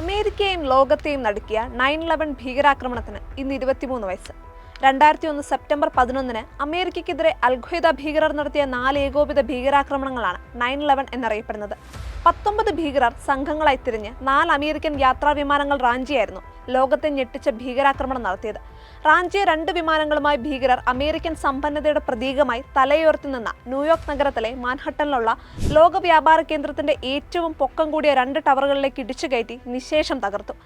അമേരിക്കയെയും ലോകത്തെയും നടുക്കിയ nine Eleven ഭീകരാക്രമണത്തിന് ഇന്ന് ഇരുപത്തിമൂന്ന് വയസ്സ്. രണ്ടായിരത്തി ഒന്ന് സെപ്റ്റംബർ പതിനൊന്നിന് അമേരിക്കയ്ക്കെതിരെ അൽഖ്വയ്ദ ഭീകരർ നടത്തിയ നാല് ഏകോപിത ഭീകരാക്രമണങ്ങളാണ് നയൻ ഇലവൻ എന്നറിയപ്പെടുന്നത്. പത്തൊമ്പത് ഭീകരർ സംഘങ്ങളായി തിരിഞ്ഞ് നാല് അമേരിക്കൻ യാത്രാ വിമാനങ്ങൾ റാഞ്ചിയായിരുന്നു. ലോകത്തെ ഞെട്ടിച്ച ഭീകരാക്രമണം നടത്തിയത്. റാഞ്ചിയെ രണ്ട് വിമാനങ്ങളുമായി ഭീകരർ അമേരിക്കൻ സമ്പന്നതയുടെ പ്രതീകമായി തലയുയർത്തി നിന്ന ന്യൂയോർക്ക് നഗരത്തിലെ മാൻഹട്ടനിലുള്ള ലോക വ്യാപാര കേന്ദ്രത്തിന്റെ ഏറ്റവും പൊക്കം കൂടിയ രണ്ട് ടവറുകളിലേക്ക് ഇടിച്ചു കയറ്റി നിശേഷം തകർത്തു.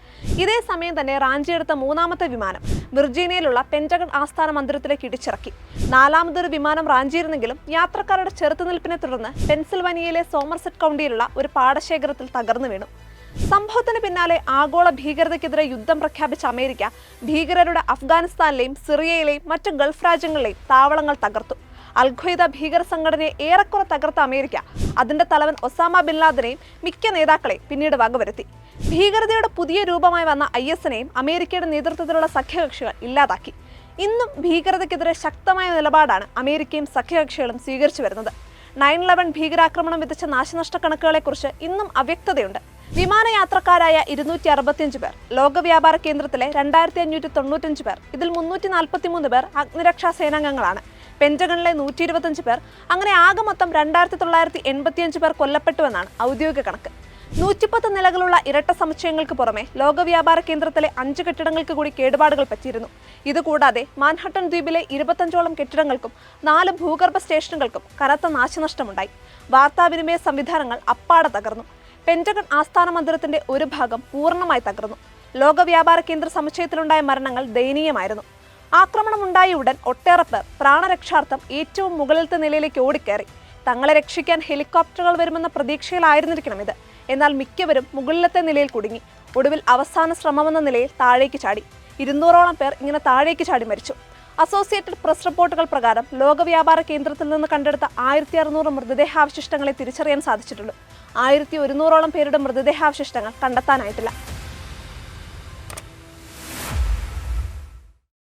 ഇതേ സമയം തന്നെ റാഞ്ചിയെടുത്ത മൂന്നാമത്തെ വിമാനം വിർജീനിയയിലുള്ള പെന്റഗൺ ആസ്ഥാന മന്ദിരത്തിലേക്ക് ഇടിച്ചിറക്കി. നാലാമതൊരു വിമാനം റാഞ്ചിയിരുന്നെങ്കിലും യാത്രക്കാരുടെ ചെറുത്തുനിൽപ്പിനെ തുടർന്ന് പെൻസിൽവാനിയയിലെ സോമർസെറ്റ് കൗണ്ടിയിലുള്ള ഒരു പാടശേഖരത്തിൽ തകർന്നു വീണു. സംഭവത്തിന് പിന്നാലെ ആഗോള ഭീകരതയ്ക്കെതിരെ യുദ്ധം പ്രഖ്യാപിച്ച അമേരിക്ക ഭീകരരുടെ അഫ്ഗാനിസ്ഥാനിലെയും സിറിയയിലെയും മറ്റ് ഗൾഫ് രാജ്യങ്ങളിലെയും താവളങ്ങൾ തകർത്തു. അൽഖ്വയ്ദ ഭീകര സംഘടനയെ ഏറെക്കുറെ തകർത്ത അമേരിക്ക അതിന്റെ തലവൻ ഒസാമ ബിൻ ലാദനെയും മിക്ക നേതാക്കളെ പിന്നീട് വകവരുത്തി. ഭീകരതയുടെ പുതിയ രൂപമായി വന്ന ഐ എസിനെയും അമേരിക്കയുടെ നേതൃത്വത്തിലുള്ള സഖ്യകക്ഷികൾ ഇല്ലാതാക്കി. ഇന്നും ഭീകരതയ്ക്കെതിരെ ശക്തമായ നിലപാടാണ് അമേരിക്കയും സഖ്യകക്ഷികളും സ്വീകരിച്ചു വരുന്നത്. നയൻ ഇലവൻ ഭീകരാക്രമണം വിതച്ച നാശനഷ്ട കണക്കുകളെക്കുറിച്ച് ഇന്നും അവ്യക്തതയുണ്ട്. വിമാനയാത്രക്കാരായ ഇരുന്നൂറ്റി അറുപത്തിയഞ്ച് പേർ ലോകവ്യാപാര കേന്ദ്രത്തിലെ രണ്ടായിരത്തി അഞ്ഞൂറ്റി തൊണ്ണൂറ്റഞ്ച് പേർ ഇതിൽ മുന്നൂറ്റി നാൽപ്പത്തി മൂന്ന് പേർ അഗ്നിരക്ഷാ സേനാംഗങ്ങളാണ്. പെന്റഗണിലെ നൂറ്റി ഇരുപത്തഞ്ച് പേർ അങ്ങനെ ആകെ മൊത്തം രണ്ടായിരത്തി തൊള്ളായിരത്തി എൺപത്തിയഞ്ച് പേർ കൊല്ലപ്പെട്ടുവെന്നാണ് ഔദ്യോഗിക കണക്ക്. നൂറ്റിപ്പത്ത് നിലകളുള്ള ഇരട്ട സമുച്ചയങ്ങൾക്ക് പുറമെ ലോകവ്യാപാര കേന്ദ്രത്തിലെ അഞ്ച് കെട്ടിടങ്ങൾക്ക് കൂടി കേടുപാടുകൾ പറ്റിയിരുന്നു. ഇതുകൂടാതെ മാൻഹട്ടൻ ദ്വീപിലെ ഇരുപത്തഞ്ചോളം കെട്ടിടങ്ങൾക്കും നാല് ഭൂഗർഭ സ്റ്റേഷനുകൾക്കും കനത്ത നാശനഷ്ടമുണ്ടായി. വാർത്താവിനിമയ സംവിധാനങ്ങൾ അപ്പാടെ തകർന്നു. പെന്റഗൺ ആസ്ഥാന മന്ദിരത്തിന്റെ ഒരു ഭാഗം പൂർണമായി തകർന്നു. ലോക വ്യാപാര കേന്ദ്ര സമുച്ചയത്തിലുണ്ടായ മരണങ്ങൾ ദയനീയമായിരുന്നു. ആക്രമണം ഉണ്ടായ ഉടൻ ഒട്ടേറെ പേർ പ്രാണരക്ഷാർത്ഥം ഏറ്റവും മുകളിലത്തെ നിലയിലേക്ക് ഓടിക്കയറി. തങ്ങളെ രക്ഷിക്കാൻ ഹെലികോപ്റ്ററുകൾ വരുമെന്ന പ്രതീക്ഷയിലായിരുന്നിരിക്കണം ഇത്. എന്നാൽ മിക്കവരും മുകളിലത്തെ നിലയിൽ കുടുങ്ങി. ഒടുവിൽ അവസാന ശ്രമമെന്ന നിലയിൽ താഴേക്ക് ചാടി. ഇരുന്നൂറോളം പേർ ഇങ്ങനെ താഴേക്ക് ചാടി മരിച്ചു. അസോസിയേറ്റഡ് പ്രസ് റിപ്പോർട്ടുകൾ പ്രകാരം ലോകവ്യാപാര കേന്ദ്രത്തിൽ നിന്ന് കണ്ടെടുത്ത ആയിരത്തി അറുന്നൂറ് മൃതദേഹാവശിഷ്ടങ്ങളെ തിരിച്ചറിയാൻ സാധിച്ചിട്ടുള്ളൂ ആയിരത്തി ഒരുന്നൂറോളം പേരുടെ മൃതദേഹാവശിഷ്ടങ്ങൾ കണ്ടെത്താനായിട്ടില്ല.